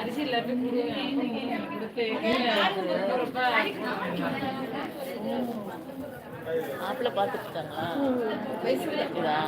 அரிசி எல்லாத்தையும் மாப்பிள்ளை பார்த்துட்டு இருக்காங்களா இதா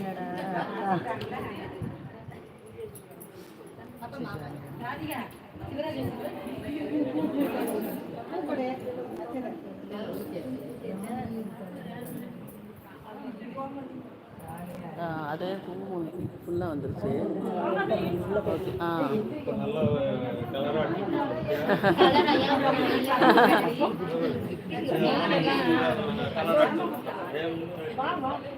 ஆ, அது பூ ஃபுல்லாக வந்துருச்சு. ஆ. நல்ல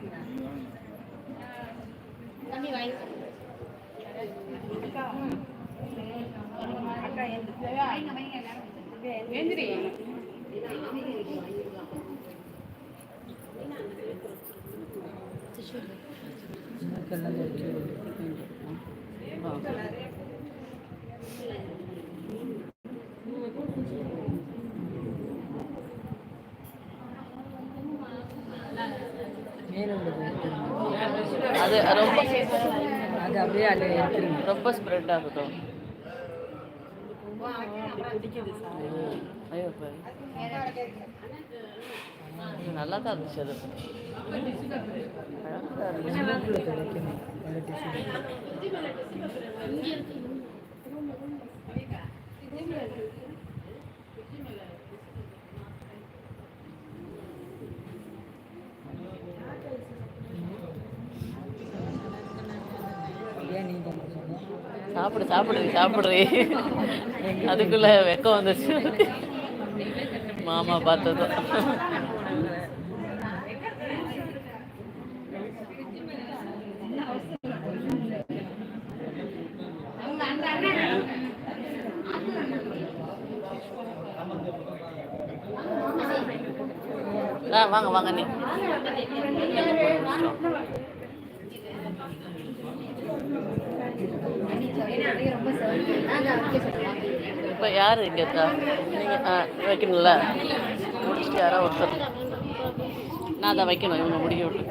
அது ரொம்ப அது அப்படியே அது எடுத்துருங்க ரொம்ப ஸ்ப்ரெட் ஆகட்டும் ஐயோ நல்லா தான் இருந்துச்சு அது அழகா இருந்துச்சு. வைக்கணும் சாப்பிடு சாப்பிடு. சாப்பிடுறீ அதுக்குள்ள வெக்கம் வந்துச்சு மாமா பார்த்ததும். ஆ வாங்க வாங்க நீ. இப்போ யார் இங்கே இருக்கா? நீங்கள் ஆ வைக்கணும்ல? முடிச்சுட்டு யாராவது ஒருத்தர். நான் தான் வைக்கணும் இவங்க முடிக்க விட்டு.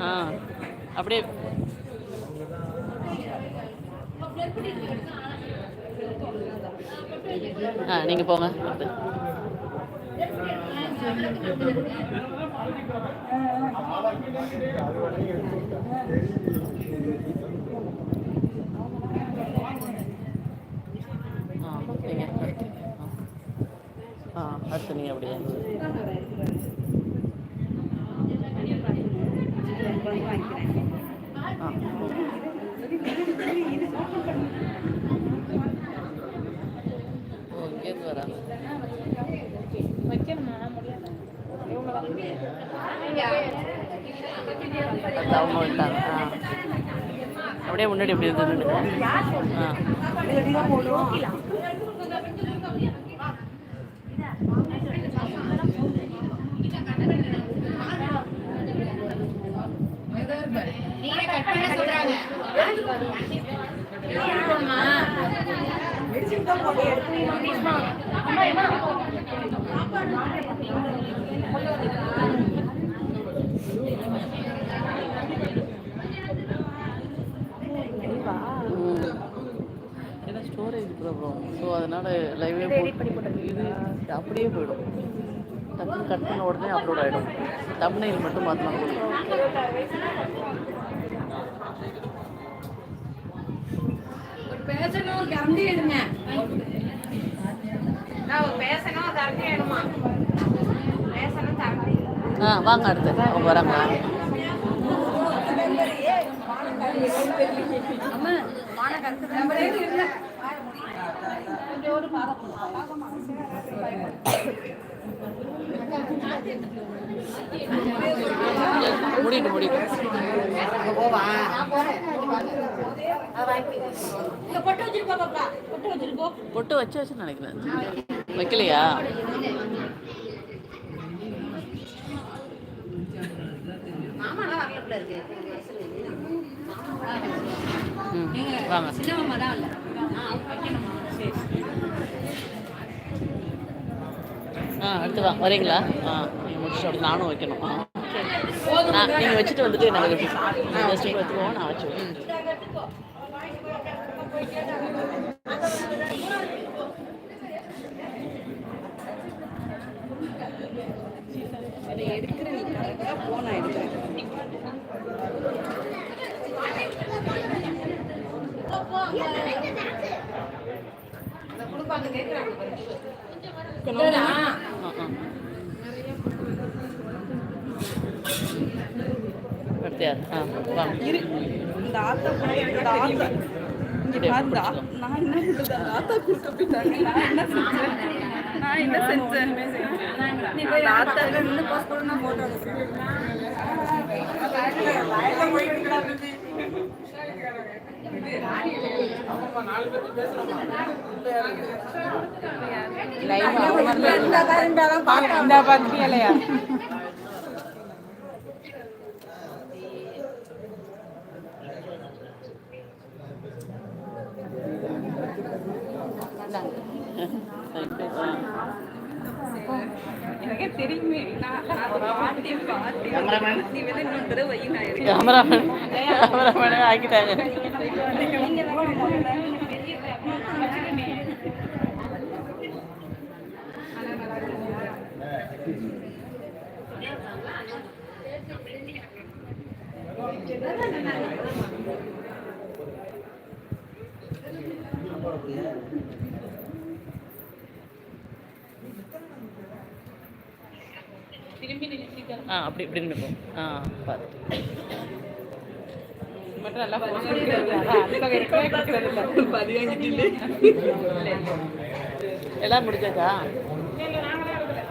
ஆ அப்படியே. ஆ நீங்கள் போங்க அடுத்து. ஆ ஆ ஆ அடுத்து நீங்கள் அப்படியே அவங்க அப்படியே முன்னாடி அப்படி இருந்து எடுத்து ஸ்டோரேஜ் ப்ராப்ளம் ஸோ அதனால் லைவே இது அப்படியே போயிடும். டக்குன்னு கட் பண்ண உடனே ஆகிடும் தமிழ்நெயில் மட்டும் மாற்றினா போதும். பேசணும் கரண்டி பேசணும் கரண்டி பேசணும் ஆ வாங்க அடுத்து. அவங்க வராங்களா முடிட்டு முடிட்டு பொட்டு பொட்டு வச்சிருக்கோம் பொட்டு வச்சு வச்சு நினைக்கிறேன். வைக்கலையா? மாமாலாம் வரல இருக்கு. ம் வாங்க. தான் இல்ல. ஆ அடுத்து வா. வரீங்களா? ஆ நீங்கள் முடிச்சுட்டு அப்படி நானும் வைக்கணும். ஆ. நான் நீங்கள் வச்சுட்டு வந்துட்டு நாங்கள் எடுத்துக்குவோம் நான் வச்சு வைக்கிறேன். ஆ ஆ அடுத்து யார் ஆ வாங்க இந்த ஆத்தா கூட எனக்கு ஆத்தா இங்க பாரு, இந்த ஆ- நான் என்ன பண்றது அந்த ஆத்தா குறுக்க போயிட்டாங்க நான் என்ன செஞ்சேன் நான் என்ன செஞ்சேன் அந்த ஆத்தா நின்று போஸ்ட் பண்ணா போட்டோ இந்த பத்திரிகையா எனக்கே தெரியுமே நான் நான் பாட்டி பாட்டி நீ வந்து இன்னொரு தடவை வை நான் எடுக்கிறேன். கேமராமேன் கேமராமேனே ஆக்கிட்டாங்க ஆ அப்படி இப்படி நினைப்போம் ஆ பார்த்து மட்டும் நல்லா போஸ்ட் எல்லாம் முடிச்சாச்சா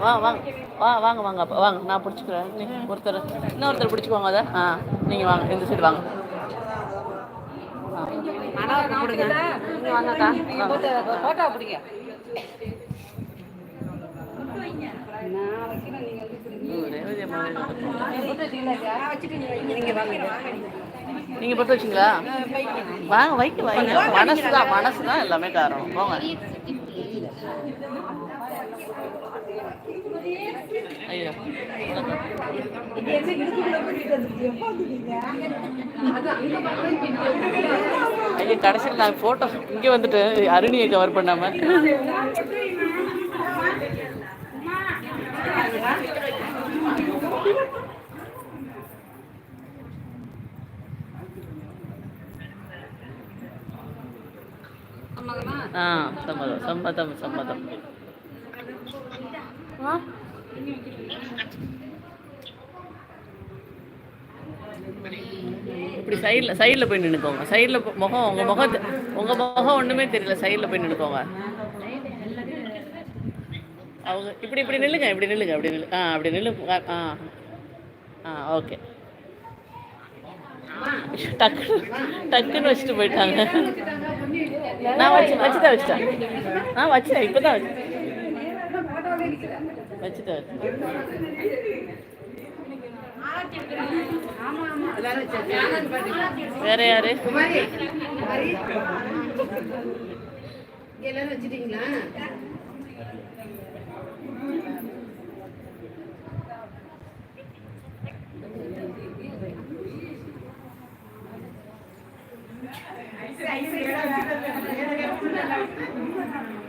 வா வாங்க வா வாங்க வாங்க அப்போ வாங்க நான் பிடிச்சிக்கிறேன். நீ ஒருத்தர் இன்னொருத்தர் பிடிச்சிக்குவாங்க அதை? ஆ நீங்கள் வாங்க இந்த சைடு வாங்க. போட்டோ பிடிங்க. ம், ரேவதி அம்மா நீங்கள் பொட்டு வச்சிங்களா? வாங்க வைக்க வைங்க மனசு தான் மனசு தான் எல்லாமே காரணம். போங்க. ஐயோ. ஐயோ கடைசியில் நான் ஃபோட்டோ இங்கே வந்துட்டு அருணியை கவர் பண்ணாமல் ஆ சம்மதம் சம்மதம் சம்மதம். இப்படி சைடில் சைடில் போய் நின்றுக்கோங்க சைடில் முகம் உங்கள் முகத்து உங்கள் முகம் ஒன்றுமே தெரியல. சைடில் போய் நின்றுக்கோங்க அவங்க இப்படி இப்படி நில்லுங்க இப்படி நில்லுங்க அப்படி நில்லு ஆ அப்படி நில்லு ஆ ஆ. ஓகே டக்கு டக்குன்னு வச்சுட்டு போயிட்டாங்க. நான் வச்சு வச்சுதான் வச்சுட்டேன். ஆ வச்சுட்டேன் இப்போ தான் வச்சுட்டேன். வேற யாரு? எல்லாரும் வச்சிட்டீங்களா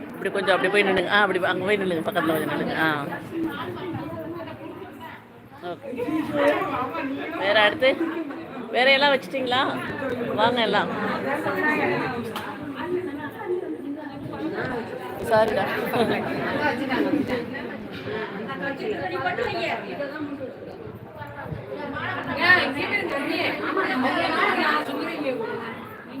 இப்படி கொஞ்சம் அப்படி போய் நில்லுங்க. ஆ அப்படி அங்கே போய் நில்லுங்க பக்கத்தில் கொஞ்சம் நில்லுங்க. ஆ. ஓகே. வேறு அடுத்து? வேற எல்லாம் வச்சிட்டிங்களா? வாங்க எல்லாம். சாரிடா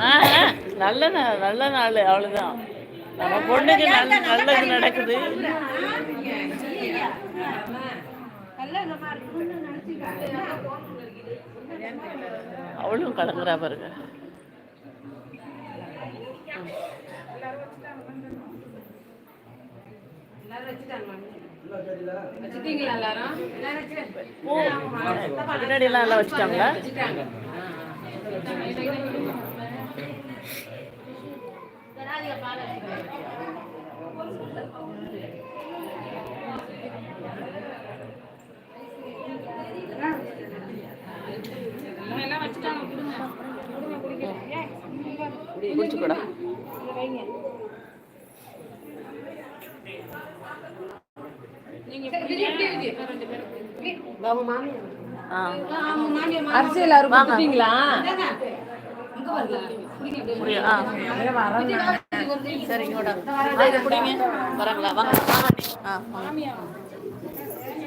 ஆ, ஆ, நல்ல நாள் நல்ல நாள் அவ்வளோதான் நம்ம பொண்ணுக்கு நல்ல நல்லது நடக்குது. அவளும் கலங்குறா பாருங்க. ஓ பின்னாடி எல்லாம் எல்லாம் வச்சுட்டாங்களா? ஆ அரிசி எல்லாரும் வாங்க. கொடுத்துட்டீங்களா பிடிங்க வாங்க வாங்க ஆ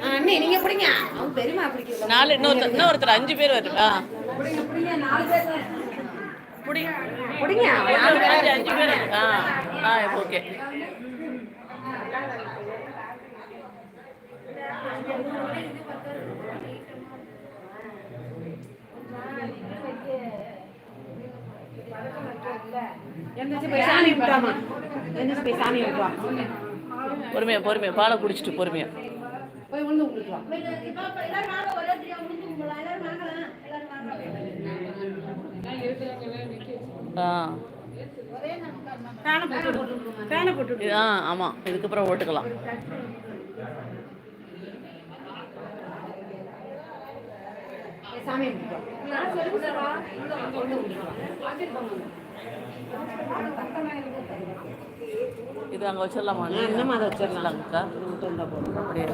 அண்ணே நீங்க பிடிங்க அவங்க பெருமா நாலு இன்னொருத்தர் இன்னொருத்தர் அஞ்சு பேர் வருது ஆ பிடிங்க அஞ்சு அஞ்சு பேர் ஆ ஆ ஓகே Thank you சாமி விட்டாமா எந்திரிச்சு போய் சாமி விட்டுவா பொறுமையா பொறுமையா. பாலை குடிச்சிட்டு பொறுமையா. ஆ. பேனை போட்டு இது- ஆ ஆமாம் இதுக்கப்புறம் ஓட்டுக்கலாம். சாமி இது அங்கே வச்சிடலாமா? இன்னும் அதை வச்சிடலாம். அக்கா அப்படியே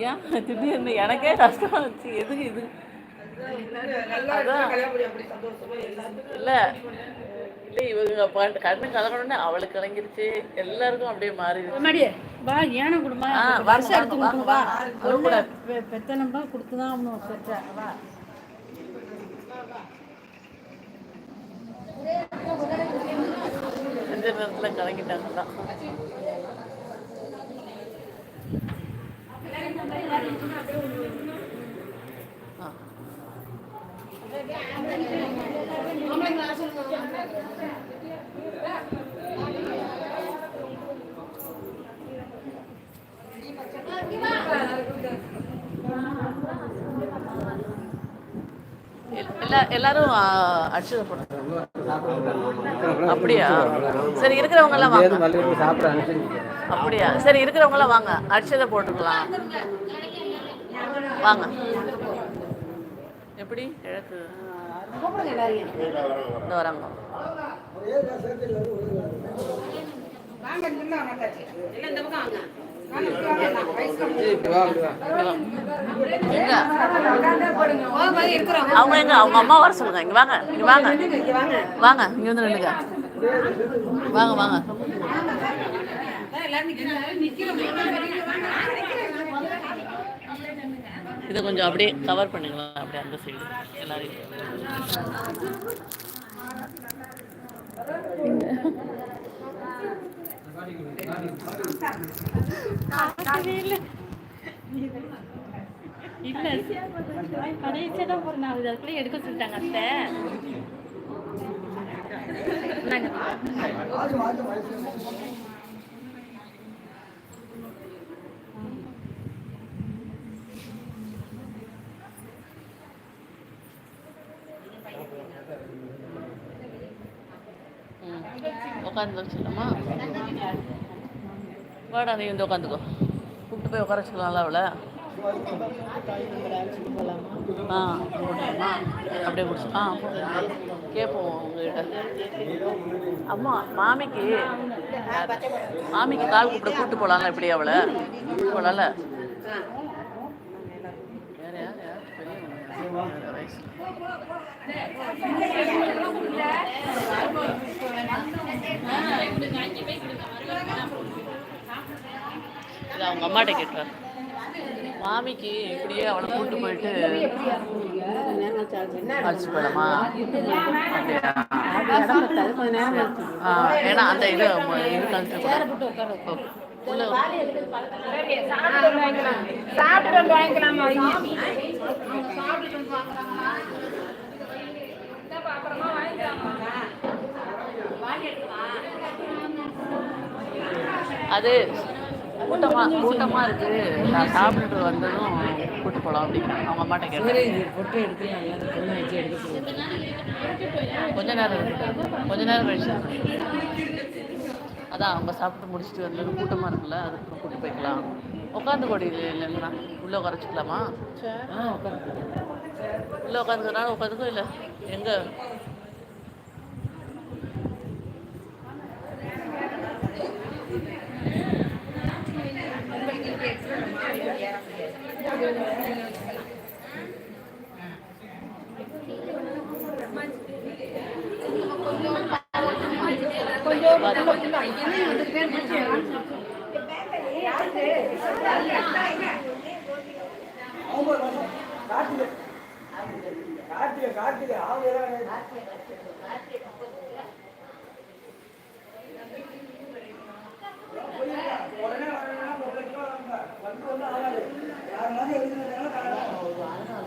ஏன்? திடீர்னு எனக்கே கஷ்டமா இருந்துச்சு எதுக்கு இது? அதான். இல்ல. இல்ல இவங்க பாட்டு கண்ணு கலக்கணும்னு அவளுக்கு கலங்கிருச்சு எல்லாருக்கும் அப்படியே மாறிடுச்சு. மடியே வா ஏன வாங்க, வருஷம் எடுத்து கொடுங்க வா. அழக்கூடாது. பெத்தனம்பா கொடுத்துதான் ஆகணும் பெற்ற வா. நேரத்துல கலங்கிட்டாங்க தான் எல்லா எல்லாரும் அடிச்சதை போடுங்க அப்படியா? சரி இருக்கிறவங்க எல்லாம் வாங்க. அப்படியா? சரி இருக்கிறவங்க எல்லாம் வாங்க. அடிச்சதை போட்டுக்கலாம். வாங்க. எப்படி? கிழக்கு இந்த வராங்க வாங்க. அவங்க எங்க அவங்க அம்மா வர சொல்லுங்க. இங்க வாங்க இங்க வாங்க. வாங்க வாங்க இங்க வந்து நில்லுங்க. வாங்க வாங்க. இதை கொஞ்சம் அப்படியே கவர் பண்ணுங்களா அப்படியே அந்த சைடு எல்லாரையும். இல்ல கடைசியா தான் போறேன் அது அதுக்குள்ள எடுக்க சொல்லிட்டாங்க அத்தை. உட்காந்து வச்சுக்கலாமா வாடா நீ வந்து உட்காந்துக்கோ கூப்பிட்டு போய் உட்கார வச்சுக்கலாம்ல அவளை. ஆ போடலாமா அப்படியே குடிச்சு ஆ கேட்போம் உங்ககிட்ட. அம்மா மாமிக்கு மாமிக்கு கால் கூப்பிட கூப்பிட்டு போகலாம்ல இப்படி அவளை. கூப்பிட்டு போகலாம்ல வேற யார் யார் பெரியவங்க வேற வயசுல இது அவங்க அம்மாட்ட கேட்டேன் மாமிக்கு இப்படியே அவளை கூட்டு போயிட்டு அழைச்சிட்டு போயிடலாமா? ஏன்னா அந்த இது இது கழுத்து வாங்கிக்கலாமா அது கூட்டமா கூட்டமா இருக்கு. நான் சாப்பிட்டுட்டு வந்ததும் கூட்டு போகலாம் அப்படிங்கிறாங்க. அவங்க அம்மாட்ட கேட்டேன். கொஞ்ச நேரம் கொஞ்ச நேரம் கழிச்சு அதான் அவங்க சாப்பிட்டு முடிச்சுட்டு வந்தது கூட்டமா இருக்குல்ல அதுக்கு கூட்டு போய்க்கலாம். உட்காந்து கொடி இல்லைங்கண்ணா உள்ளே உட்காரச்சிக்கலாமா? உள்ளே உட்காந்துக்கிறனால உட்காந்துக்கோ இல்லை? எங்க? கொஞ்சம் கார்த்திகை கார்த்திகை அவங்க